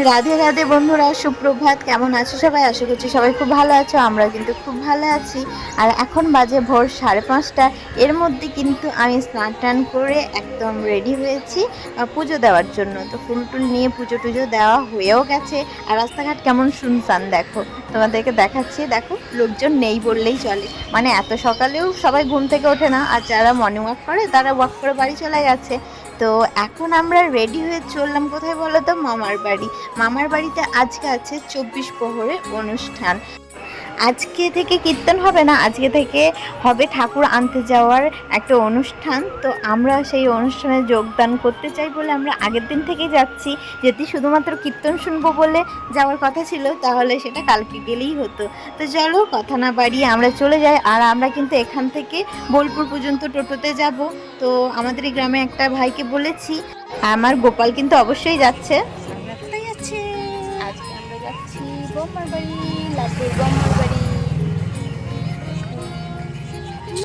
রাধে রাধে বন্ধুরা, সুপ্রভাত। কেমন আছো সবাই? আশা করছি সবাই খুব ভালো আছো, আমরা কিন্তু খুব ভালো আছি। আর এখন বাজে ভোর সাড়ে পাঁচটা। এর মধ্যে কিন্তু আমি স্নান টান করে একদম রেডি হয়েছি পুজো দেওয়ার জন্য। তো ফুল টুল নিয়ে পুজো টুজো দেওয়া হয়েও গেছে। আর রাস্তাঘাট কেমন শুনশান দেখো। তোমাদেরকে দেখাচ্ছি, দেখো, লোকজন নেই বললেই চলে। মানে এত সকালেও সবাই ঘুম থেকে ওঠে না। আর যারা মর্নিং ওয়াক করে, তারা ওয়াক করে বাড়ি চলে গেছে। তো এখন আমরা রেডি হয়ে চললাম কোথায় বলো তো মামার বাড়ি। মামার বাড়িতে আজকে আছে চব্বিশ প্রহরের অনুষ্ঠান। আজকে থেকে কীর্তন হবে না, আজকে থেকে হবে ঠাকুর আনতে যাওয়ার একটা অনুষ্ঠান। তো আমরা সেই অনুষ্ঠানে যোগদান করতে চাই বলে আমরা আগের দিন থেকেই যাচ্ছি। যদি শুধুমাত্র কীর্তন শুনব বলে যাওয়ার কথা ছিল, তাহলে সেটা কালকে গেলেই হতো। তো চলো, কথা না বাড়িয়ে আমরা চলে যাই। আর আমরা কিন্তু এখান থেকে বোলপুর পর্যন্ত টোটোতে যাব। তো আমাদের এই গ্রামে একটা ভাইকে বলেছি। আমার গোপাল কিন্তু অবশ্যই যাচ্ছে। যাচ্ছি বাড়ি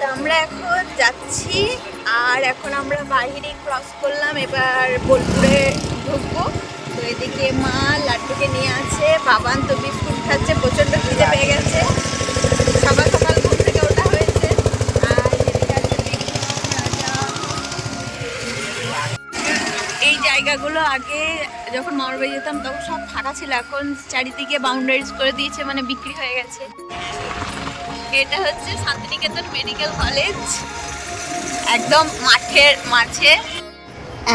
তো আমরা এখন যাচ্ছি, আর এখন আমরা বাইরে ক্রস করলাম, এবার বোলপুরে ঢুকবো। তো এদিকে মা লাড্ডুকে নিয়ে আছে, বাবান তো বিস্কুট খাচ্ছে, প্রচণ্ড খিদে পেয়ে গেছে। সকাল সকাল ঘুম থেকে ওঠা হয়েছে। আর এই জায়গাগুলো আগে যখন মামার বাড়ি যেতাম, তখন সব ফাঁকা ছিল। এখন চারিদিকে বাউন্ডারিজ করে দিয়েছে মানে বিক্রি হয়ে গেছে। এটা হচ্ছে শান্তিনিকেতন মেডিকেল কলেজ। একদম মাঠের মাঝে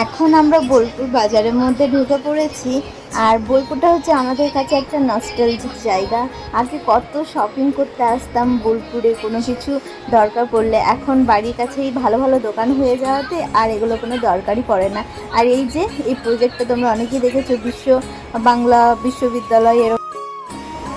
এখন আমরা বোলপুর বাজারের মধ্যে ঢুকে পড়েছি। আর বোলপুরটা হচ্ছে আমাদের কাছে একটা নস্টালজিক জায়গা। আগে কত শপিং করতে আসতাম বোলপুরে, কোনো কিছু দরকার পড়লে। এখন বাড়ির কাছেই ভালো ভালো দোকান হয়ে যাওয়াতে আর এগুলো কোনো দরকারই পড়ে না। আর এই যে, এই প্রজেক্টটা তোমরা অনেকেই দেখেছ, বিশ্ব বাংলা বিশ্ববিদ্যালয় এরকম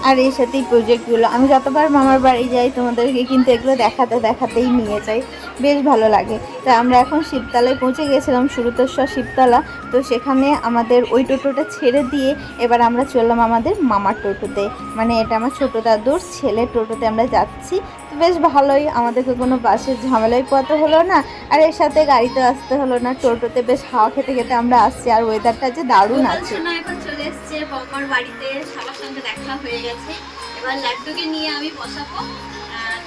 আর এর সাথে এই প্রজেক্টগুলো আমি যতবার মামার বাড়ি যাই, তোমাদেরকে কিন্তু এগুলো দেখাতে দেখাতেই নিয়ে যাই। বেশ ভালো লাগে। তা আমরা এখন শিবতলায় পৌঁছে গেছিলাম সুরতস্বর শিবতলা। তো সেখানে আমাদের ওই টোটোটা ছেড়ে দিয়ে এবার আমরা চললাম আমাদের মামার টোটোতে। মানে এটা আমার ছোটো দাদুর ছেলে টোটোতে আমরা যাচ্ছি। তো বেশ ভালোই। আমাদেরকে কোনো বাসের ঝামেলায় পোয়াতে হলো না। আর এর সাথে গাড়িতে আসতে হলো না। টোটোতে বেশ হাওয়া খেতে খেতে আমরা আসছি। আর ওয়েদারটা যে দারুণ আছে। এখন চলে এসেছে বৌমার বাড়িতে সবার সঙ্গে দেখা হয়ে গেছে। এবার লাড্ডুকে নিয়ে আমি বসাবো।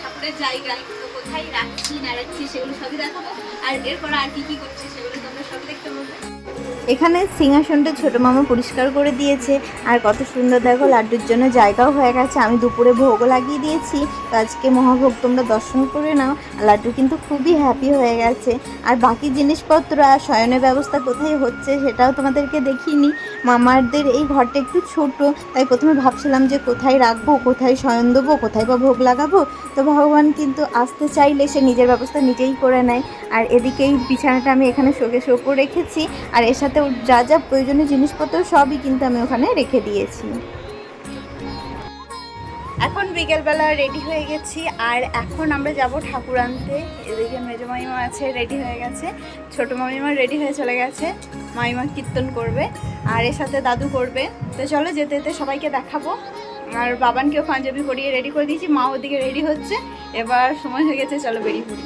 ঠাকুরের জায়গায় কোথায় রাখছি না রাখছি সেগুলো সবই দেখাবো। আর এরপর আর কি কি করছি সেগুলো তোমরা সবই দেখতে পাবে এখানে সিংহাসনটা ছোট মামা পরিষ্কার করে দিয়েছে। আর কত সুন্দর দেখো, লাড্ডুর জন্য জায়গাও হয়ে গেছে। আমি দুপুরে ভোগও লাগিয়ে দিয়েছি। তো আজকে মহাভোগ তোমরা দর্শন করে নাও। আর লাড্ডু কিন্তু খুবই হ্যাপি হয়ে গেছে। আর বাকি জিনিসপত্র আর শয়নের ব্যবস্থা কোথায় হচ্ছে সেটাও তোমাদেরকে দেখিনি। মামারদের এই ঘরটা একটু ছোট, তাই প্রথমে ভাবছিলাম যে কোথায় রাখব, কোথায় শয়ন দেবো, কোথায় বা ভোগ লাগাবো। তো ভগবান কিন্তু আসতে চাইলে সে নিজের ব্যবস্থা নিজেই করে নেয়। আর এদিকে এই বিছানাটা আমি এখানে শোকে শোকও রেখেছি। আর এর সাথে ওর যা যা প্রয়োজনীয় জিনিসপত্র সবই কিন্তু আমি ওখানে রেখে দিয়েছি। এখন বিকেলবেলা রেডি হয়ে গেছি, আর এখন আমরা যাব ঠাকুর আনতে। এদিকে মেজো মামিমা আছে রেডি হয়ে গেছে। ছোট মামিমা রেডি হয়ে চলে গেছে। মামিমা কীর্তন করবে, আর এর সাথে দাদু করবে। তো চলো যেতে যেতে সবাইকে দেখাবো। আর বাবানকেও পাঞ্জাবি পরিয়ে রেডি করে দিয়েছি, মা ওদিকে রেডি হচ্ছে। এবার সময় হয়ে গেছে, চলো বেরিয়ে পড়ি।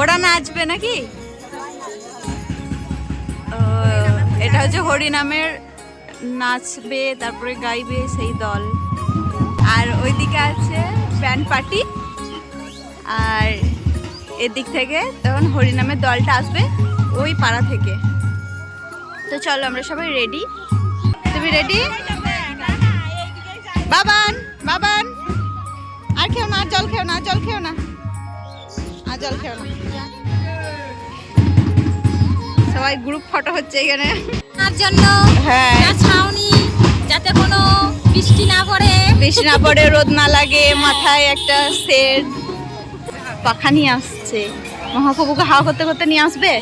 ওরা নাচবে নাকি? এটা হচ্ছে হরিনামের নাচবে, তারপরে গাইবে সেই দল। আর ওইদিকে আছে ব্যান্ড পার্টি। আর এদিক থেকে তখন হরিনামের দলটা আসবে ওই পাড়া থেকে। তো চলো আমরা সবাই রেডি তুমি রেডি বাবান! জল খেও না। সবাই গ্রুপ ফটো হচ্ছে এখানে। তার জন্য হ্যাঁ। ছাউনি যাতে কোনো বৃষ্টি না পড়ে। বৃষ্টি না পড়ে রোদ না লাগে মাথায় একটা সেট পাখা নিয়ে আসছে। মহাপ্রভুকে হাওয়া করতে করতে নিয়ে আসবে?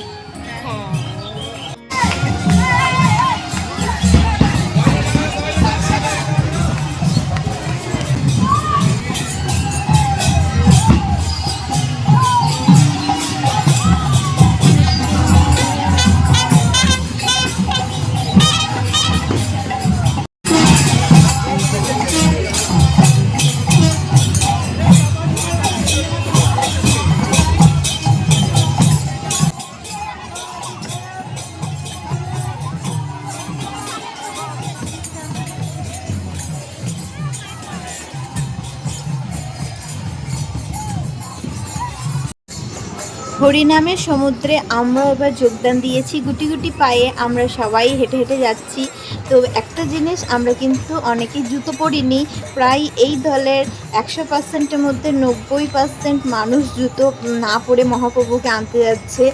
হরিনামের সমুদ্রে আমরা এবার যোগদান দিয়েছি। গুটি গুটি পায়ে আমরা সবাই হেঁটে হেঁটে যাচ্ছি। তো একটা জিনিস আমরা কিন্তু অনেকে জুতো পরিনি। প্রায় এই দলের একশো পার্সেন্টের মধ্যে নব্বই পার্সেন্ট মানুষ জুতো না পরে মহাপ্রভুকে আনতে যাচ্ছে।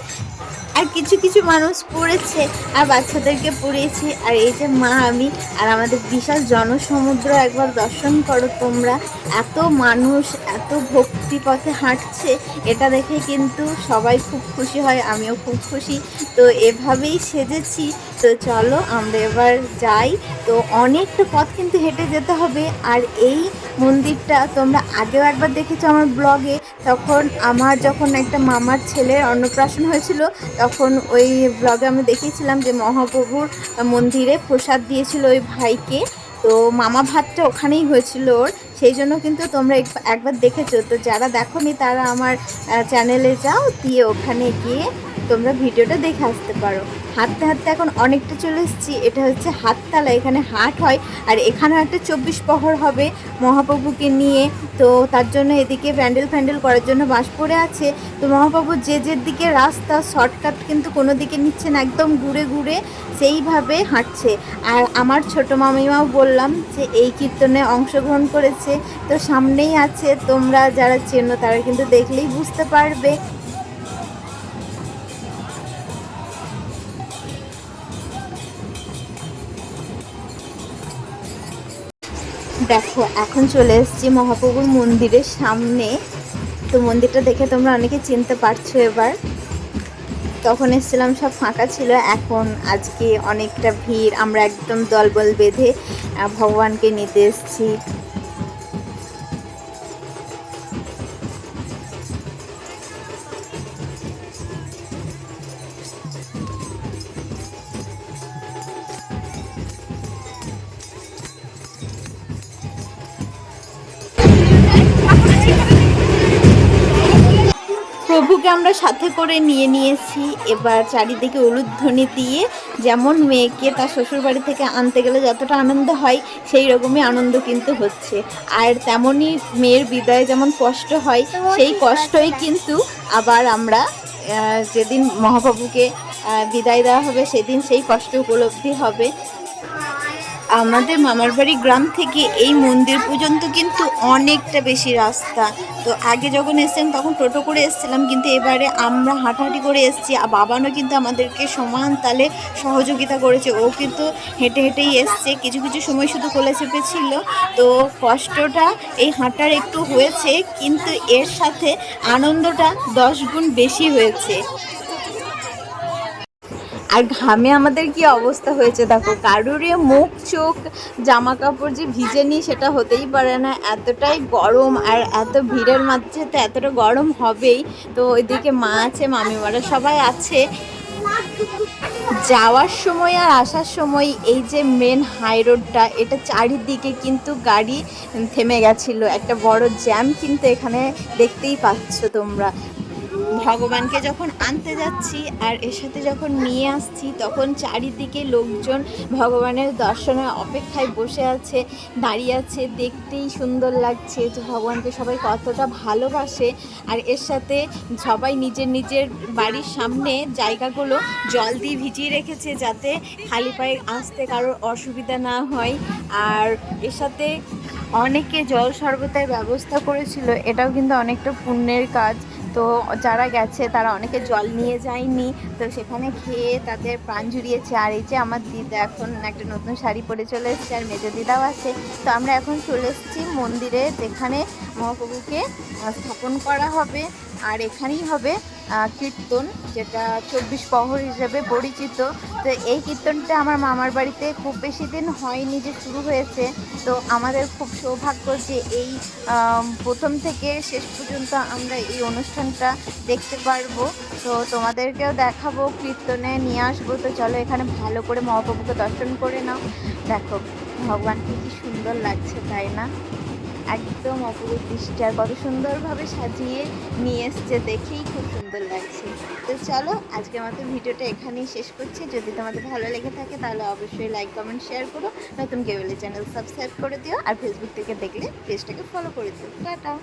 আর কিছু কিছু মানুষ পড়েছে, আর বাচ্চাদেরকে পড়িয়েছে। আর এই যে মা, আমি আর আমাদের বিশাল জনসমুদ্র একবার দর্শন করো তোমরা। এত মানুষ, এত ভক্তি পথে হাঁটছে, এটা দেখে কিন্তু সবাই খুব খুশি হয়, আমিও খুব খুশি। তো এভাবেই সেজেছি। তো চলো, আমরা এবার যাই। তো অনেকটা পথ কিন্তু হেঁটে যেতে হবে। আর এই মন্দিরটা তোমরা আগেও একবার দেখেছ আমার ব্লগে, তখন আমার যখন একটা মামার ছেলের অন্নপ্রাশন হয়েছিল, তখন ওই ব্লগে আমি দেখিয়েছিলাম যে মহাপ্রভুর মন্দিরে প্রসাদ দিয়েছিল ওই ভাইকে। তো মামা ভাতটা ওখানেই হয়েছিল ওর। সেই জন্য কিন্তু তোমরা এক- একবার দেখেছ। তো যারা দেখোনি, তারা আমার চ্যানেলে যাও, দিয়ে ওখানে গিয়ে তোমরা ভিডিওটা দেখে আসতে পারো। হাঁটতে হাঁটতে এখন অনেকটা চলে এসেছি। এটা হচ্ছে হাততলা, এখানে হাট হয়। আর এখানেও একটা চব্বিশ প্রহর হবে মহাপ্রভুকে নিয়ে। তো তার জন্য এদিকে প্যান্ডেল ফ্যান্ডেল করার জন্য বাস পড়ে আছে। তো মহাপ্রভু যে যে দিকে রাস্তা, শর্টকাট কিন্তু কোনো দিকে নিচ্ছে না, একদম ঘুরে ঘুরে সেইভাবে হাঁটছে। আর আমার ছোট মামিমাও বললাম যে, এই কীর্তনে অংশগ্রহণ করেছে। তো সামনেই আছে, তোমরা যারা চেনো তারা কিন্তু দেখলেই বুঝতে পারবে। দেখো, এখন চলে এসেছি মহাপ্রভুর মন্দিরের সামনে। তো মন্দিরটা দেখে তোমরা অনেকে চিনতে পারছ এবার। তখন এসেছিলাম, সব ফাঁকা ছিল। এখন আজকে অনেকটা ভিড়। আমরা একদম দলবল বেঁধে ভগবানকে নিতে এসেছি। প্রভুকে আমরা সাথে করে নিয়ে নিয়েছি। এবার চারিদিকে উলুধ্বনি দিয়ে যেমন মেয়েকে তার শ্বশুরবাড়ি থেকে আনতে গেলে যতটা আনন্দ হয় সেই রকমই আনন্দ কিন্তু হচ্ছে। আর তেমনই মেয়ের বিদায় যেমন কষ্ট হয় সেই কষ্টই কিন্তু আবার আমরা যেদিন মহাপ্রভুকে বিদায় দেওয়া হবে সেদিন সেই কষ্ট উপলব্ধি হবে। আমাদের মামার বাড়ি গ্রাম থেকে এই মন্দির পর্যন্ত কিন্তু অনেকটা বেশি রাস্তা। তো আগে যখন এসেছিলাম তখন টোটো করে এসেছিলাম, কিন্তু এবারে আমরা হাঁটাহাঁটি করে এসেছি আর বাবানও কিন্তু আমাদেরকে সমান তালে সহযোগিতা করেছে। ও কিন্তু হেঁটে হেঁটেই এসছে। কিছু কিছু সময় শুধু কোলে চেপেছিল তো কষ্টটা এই হাঁটার একটু হয়েছে, কিন্তু এর সাথে আনন্দটা দশ গুণ বেশি হয়েছে। আর ঘামে আমাদের কি অবস্থা হয়েছে? দেখো কারুরে মুখ, চোখ জামা কাপড় যে ভিজেনি সেটা হতেই পারে না। এতটাই গরম আর এত ভিড়ের মাঝে তো এতটা গরম হবেই। তো ওইদিকে মা আছে, মামিমারা সবাই আছে। যাওয়ার সময় আর আসার সময় এই যে মেন হাই রোডটা এটা চারিদিকে কিন্তু গাড়ি থেমে গেছিল। একটা বড় জ্যাম কিন্তু এখানে দেখতেই পাচ্ছ তোমরা। ভগবানকে যখন আনতে যাচ্ছি আর এর সাথে যখন নিয়ে আসছি, তখন চারিদিকে লোকজন ভগবানের দর্শনের অপেক্ষায় বসে আছে, দাঁড়িয়ে আছে, দেখতেই সুন্দর লাগছে। যে ভগবানকে সবাই কতটা ভালোবাসে। আর এর সাথে সবাই নিজের নিজের বাড়ির সামনে জায়গাগুলো জল দিয়ে ভিজিয়ে রেখেছে যাতে খালি পায়ে আসতে কারোর অসুবিধা না হয়। আর এর সাথে অনেকে জল শরবতের ব্যবস্থা করেছিল। এটাও কিন্তু অনেকটা পুণ্যের কাজ। তো যারা গেছে, তারা অনেকে জল নিয়ে যায়নি। তো সেখানে খেয়ে তাদের প্রাণ জুড়িয়েছে। আর এই যে আমার দিদা এখন একটা নতুন শাড়ি পরে চলে এসেছে, আর মেজো দিদাও আছে। তো আমরা এখন চলে এসেছি মন্দিরে, যেখানে মহাপ্রভুকে স্থাপন করা হবে। আর এখানেই হবে কীর্তন, যেটা চব্বিশ প্রহর হিসেবে পরিচিত। তো এই কীর্তনটা আমার মামার বাড়িতে খুব বেশি দিন হয়নি যে শুরু হয়েছে। তো আমাদের খুব সৌভাগ্য যে এই প্রথম থেকে শেষ পর্যন্ত আমরা এই অনুষ্ঠানটা দেখতে পারব। তো তোমাদেরকেও দেখাবো, কীর্তনে নিয়ে আসব। তো চলো এখানে ভালো করে মহাপ্রভুকে দর্শন করে নাও। দেখো ভগবানকে কি সুন্দর লাগছে, তাই না? একদম অপরূপ দৃষ্টি আর কত সুন্দরভাবে সাজিয়ে নিয়ে এসছে, দেখেই খুব সুন্দর লাগছে। তো চলো, আজকের মতো ভিডিওটা এখানেই শেষ করছি। যদি তোমাদের ভালো লেগে থাকে, তাহলে অবশ্যই লাইক কমেন্ট শেয়ার করো। নতুন কেবলের চ্যানেল সাবস্ক্রাইব করে দিও। আর ফেসবুক থেকে দেখলে পেজটাকে ফলো করে দিও। টাটা!